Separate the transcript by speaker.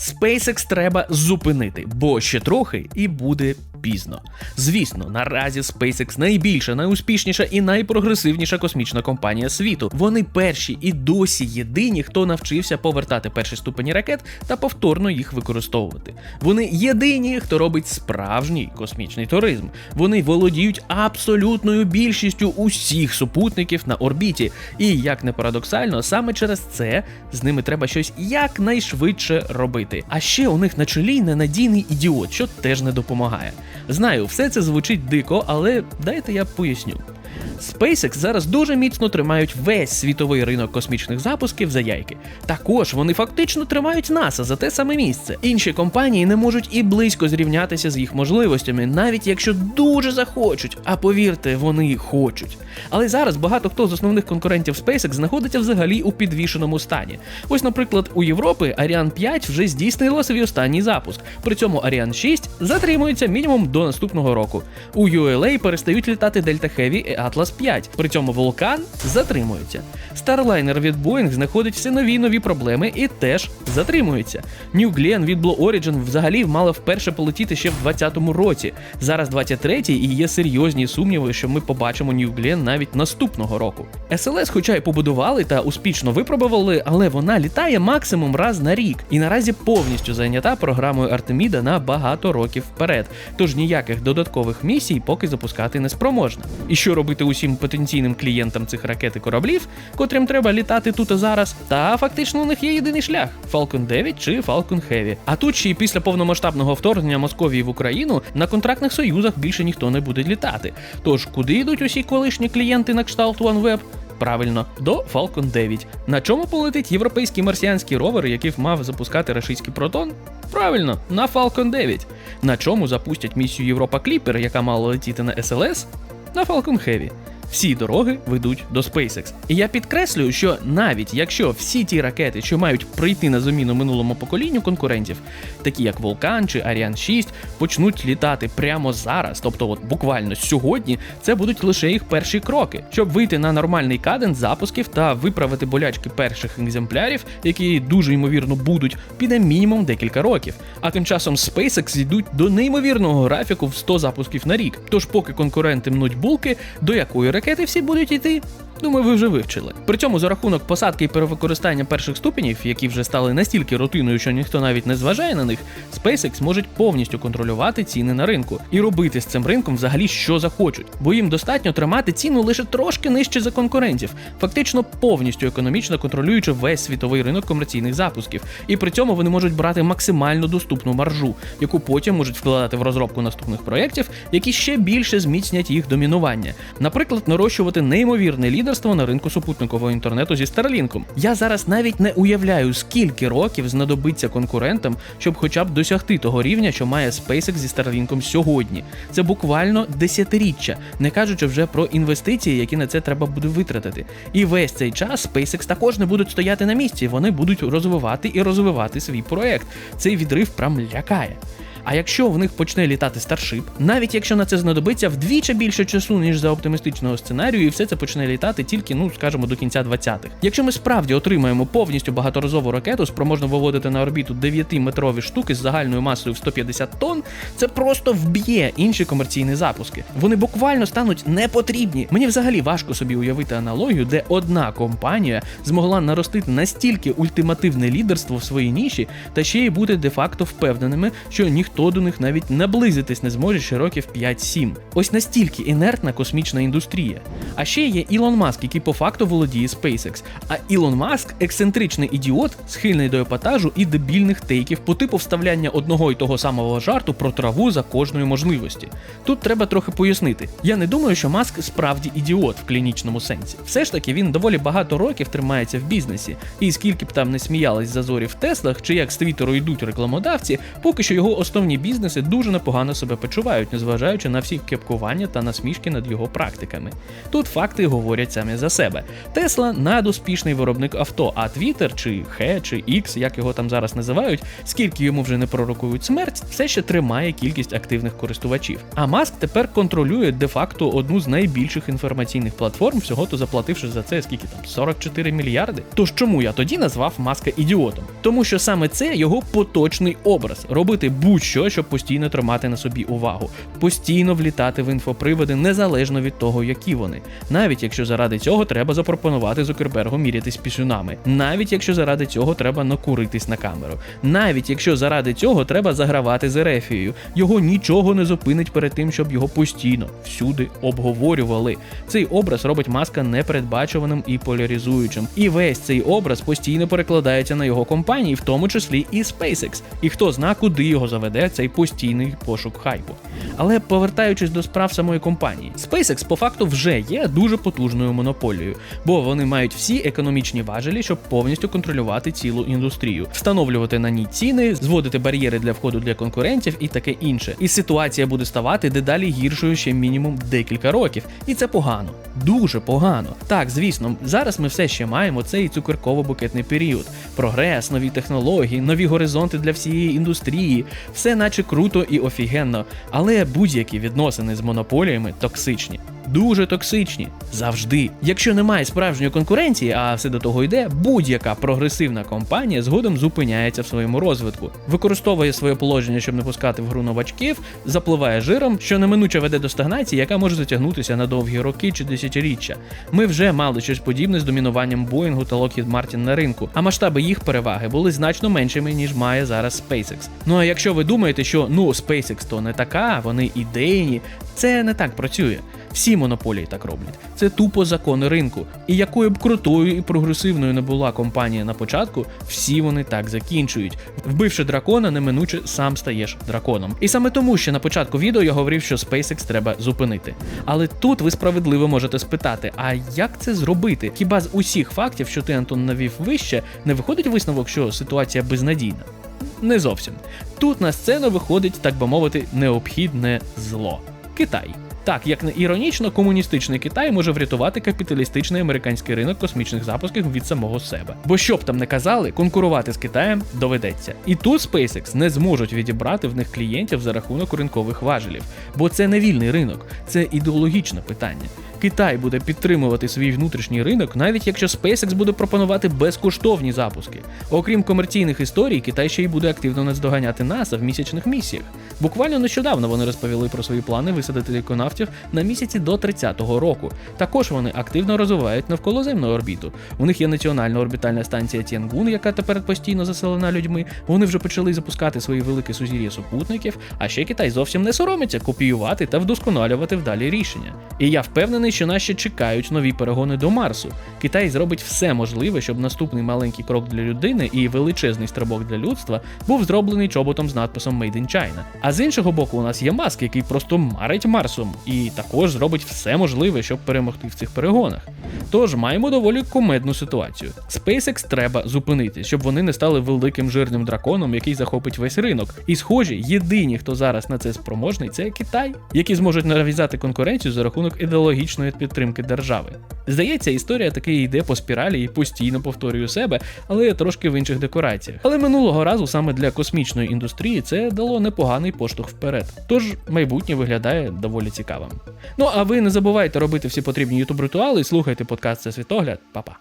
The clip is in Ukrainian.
Speaker 1: SpaceX треба зупинити, бо ще трохи і буде пізно. Звісно, наразі SpaceX найбільша, найуспішніша і найпрогресивніша космічна компанія світу. Вони перші і досі єдині, хто навчився повертати перші ступені ракет та повторно їх використовувати. Вони єдині, хто робить справжній космічний туризм. Вони володіють абсолютною більшістю усіх супутників на орбіті. І як не парадоксально, саме через це з ними треба щось якнайшвидше робити. А ще у них на чолі ненадійний ідіот, що теж не допомагає. Знаю, все це звучить дико, але дайте я поясню. SpaceX зараз дуже міцно тримають весь світовий ринок космічних запусків за яйки. Також вони фактично тримають NASA за те саме місце. Інші компанії не можуть і близько зрівнятися з їх можливостями, навіть якщо дуже захочуть. А повірте, вони хочуть. Але зараз багато хто з основних конкурентів SpaceX знаходиться взагалі у підвішеному стані. Ось, наприклад, у Європи Ariane 5 вже здійснила свій останній запуск. При цьому Ariane 6 затримується мінімум до наступного року. У ULA перестають літати Delta Heavy Atlas 5. При цьому Vulcan затримується. Starliner від Boeing знаходить все нові нові проблеми і теж затримується. New Glenn від Blue Origin взагалі мала вперше полетіти ще в 2020 році. Зараз 23-й і є серйозні сумніви, що ми побачимо New Glenn навіть наступного року. SLS, хоча й побудували та успішно випробували, але вона літає максимум раз на рік і наразі повністю зайнята програмою Артеміда на багато років вперед. Тож ніяких додаткових місій поки запускати не спроможна. І що робити усім потенційним клієнтам цих ракет і кораблів, котрим треба літати тут і зараз? Та фактично у них є єдиний шлях: Falcon 9 чи Falcon Heavy. А тут ще й після повномасштабного вторгнення Московії в Україну на контрактних союзах більше ніхто не буде літати. Тож куди йдуть усі колишні клієнти на кшталт OneWeb? Правильно, до Falcon 9. На чому полетить європейський марсіанський ровер, який мав запускати рашистський протон? Правильно, на Falcon 9. На чому запустять місію Європа Кліпер, яка мала летіти на SLS? На Falcon Heavy. Всі дороги ведуть до SpaceX. І я підкреслюю, що навіть якщо всі ті ракети, що мають прийти на заміну минулому поколінню конкурентів, такі як Vulcan чи Ariane 6, почнуть літати прямо зараз, тобто от буквально сьогодні, це будуть лише їх перші кроки, щоб вийти на нормальний каденс запусків та виправити болячки перших екземплярів, які дуже ймовірно будуть, піде мінімум декілька років. А тим часом SpaceX йдуть до неймовірного графіку в 100 запусків на рік. Тож, поки конкуренти мнуть булки, до якої ракети всі будуть йти. Думаю, ви вже вивчили. При цьому за рахунок посадки і перевикористання перших ступенів, які вже стали настільки рутиною, що ніхто навіть не зважає на них, SpaceX можуть повністю контролювати ціни на ринку і робити з цим ринком взагалі що захочуть, бо їм достатньо тримати ціну лише трошки нижче за конкурентів, фактично повністю економічно контролюючи весь світовий ринок комерційних запусків. І при цьому вони можуть брати максимально доступну маржу, яку потім можуть вкладати в розробку наступних проєктів, які ще більше зміцнять їх домінування. Наприклад, нарощувати неймовірне лідерство на ринку супутникового інтернету зі Starlink. Я зараз навіть не уявляю, скільки років знадобиться конкурентам, щоб хоча б досягти того рівня, що має SpaceX зі Starlink сьогодні. Це буквально десятиріччя, не кажучи вже про інвестиції, які на це треба буде витратити. І весь цей час SpaceX також не будуть стояти на місці, вони будуть розвивати і розвивати свій проект. Цей відрив прям лякає. А якщо в них почне літати Starship, навіть якщо на це знадобиться вдвічі більше часу, ніж за оптимістичного сценарію, і все це почне літати тільки, ну скажімо, до кінця 20-х. Якщо ми справді отримаємо повністю багаторазову ракету, спроможну виводити на орбіту 9-метрові штуки з загальною масою в 150 тонн, це просто вб'є інші комерційні запуски. Вони буквально стануть непотрібні. Мені взагалі важко собі уявити аналогію, де одна компанія змогла наростити настільки ультимативне лідерство в своїй ніші, та ще й бути де-факто впевненими, що ніхто до них навіть наблизитись не зможе ще років 5-7. Ось настільки інертна космічна індустрія. А ще є Ілон Маск, який по факту володіє SpaceX. А Ілон Маск ексцентричний ідіот, схильний до епатажу і дебільних тейків по типу вставляння одного і того самого жарту про траву за кожної можливості. Тут треба трохи пояснити. Я не думаю, що Маск справді ідіот в клінічному сенсі. Все ж таки він доволі багато років тримається в бізнесі, і скільки б там не сміялись зазорі в Теслах, чи як з Твіттеру йдуть рекламодавці, поки що його основні основні бізнеси дуже непогано себе почувають, незважаючи на всі кепкування та насмішки над його практиками. Тут факти говорять самі за себе. Тесла надуспішний виробник авто, а Twitter чи Хе, чи X, як його там зараз називають, скільки йому вже не пророкують смерть, все ще тримає кількість активних користувачів. А Маск тепер контролює де-факто одну з найбільших інформаційних платформ, всього то заплативши за це скільки там 44 мільярди. Тож чому я тоді назвав Маска ідіотом? Тому що саме це його поточний образ робити будь-що, щоб постійно тримати на собі увагу, постійно влітати в інфоприводи незалежно від того, які вони, навіть якщо заради цього треба запропонувати Зукербергу мірятись пісюнами, навіть якщо заради цього треба накуритись на камеру, навіть якщо заради цього треба загравати з Ерефією, його нічого не зупинить перед тим, щоб його постійно всюди обговорювали. Цей образ робить маска непередбачуваним і поляризуючим. І весь цей образ постійно перекладається на його компанії, в тому числі і SpaceX. І хто зна, куди його заведе цей постійний пошук хайпу. Але повертаючись до справ самої компанії, SpaceX по факту вже є дуже потужною монополією, бо вони мають всі економічні важелі, щоб повністю контролювати цілу індустрію, встановлювати на ній ціни, зводити бар'єри для входу для конкурентів і таке інше. І ситуація буде ставати дедалі гіршою ще мінімум декілька років, і це погано, дуже погано. Так, звісно, зараз ми все ще маємо цей цукерково-букетний період, прогрес, нові технології, нові горизонти для всієї індустрії, все наче круто і офігенно, але будь-які відносини з монополіями токсичні. Дуже токсичні завжди. Якщо немає справжньої конкуренції, а все до того йде, будь-яка прогресивна компанія згодом зупиняється в своєму розвитку, використовує своє положення, щоб не пускати в гру новачків, запливає жиром, що неминуче веде до стагнації, яка може затягнутися на довгі роки чи десятиріччя. Ми вже мали щось подібне з домінуванням Боїнгу та Lockheed Martin на ринку, а масштаби їх переваги були значно меншими ніж має зараз SpaceX. Ну а якщо ви думаєте, що ну SpaceX то не така, вони ідейні, це не так працює. Всі монополії так роблять. Це тупо закони ринку. І якою б крутою і прогресивною не була компанія на початку, всі вони так закінчують. Вбивши дракона, неминуче сам стаєш драконом. І саме тому, що на початку відео я говорив, що SpaceX треба зупинити. Але тут ви справедливо можете спитати: а як це зробити? Хіба з усіх фактів, що ти Антон навів вище, не виходить висновок, що ситуація безнадійна? Не зовсім. Тут на сцену виходить, так би мовити, необхідне зло Китай. Так, як не іронічно, комуністичний Китай може врятувати капіталістичний американський ринок космічних запусків від самого себе. Бо що б там не казали, конкурувати з Китаєм доведеться. І тут SpaceX не зможуть відібрати в них клієнтів за рахунок ринкових важелів, бо це не вільний ринок, це ідеологічне питання. Китай буде підтримувати свій внутрішній ринок, навіть якщо SpaceX буде пропонувати безкоштовні запуски. Окрім комерційних історій, Китай ще й буде активно наздоганяти НАСА в місячних місіях. Буквально нещодавно вони розповіли про свої плани висадити ліконавтів на місяці до 30-го року. Також вони активно розвивають навколоземну орбіту. У них є національна орбітальна станція Тіангун, яка тепер постійно заселена людьми. Вони вже почали запускати свої великі сузір'я супутників. А ще Китай зовсім не соромиться копіювати та вдосконалювати вдалі рішення. І я впевнений, що нас ще чекають нові перегони до Марсу. Китай зробить все можливе, щоб наступний маленький крок для людини і величезний стрибок для людства був зроблений чоботом з надписом Made in China. А з іншого боку, у нас є Маск, який просто марить Марсом і також зробить все можливе, щоб перемогти в цих перегонах. Тож маємо доволі кумедну ситуацію. SpaceX треба зупинити, щоб вони не стали великим жирним драконом, який захопить весь ринок. І схожі, єдині, хто зараз на це спроможний, це Китай, які зможуть нав'язати конкуренцію за рахунок ідеологічної підтримки держави. Здається, історія таки йде по спіралі і постійно повторює себе, але трошки в інших декораціях. Але минулого разу саме для космічної індустрії це дало непоганий поштовх вперед. Тож майбутнє виглядає доволі цікавим. Ну а ви не забувайте робити всі потрібні ютуб ритуали і слухайте подкаст «Це світогляд. Па-па.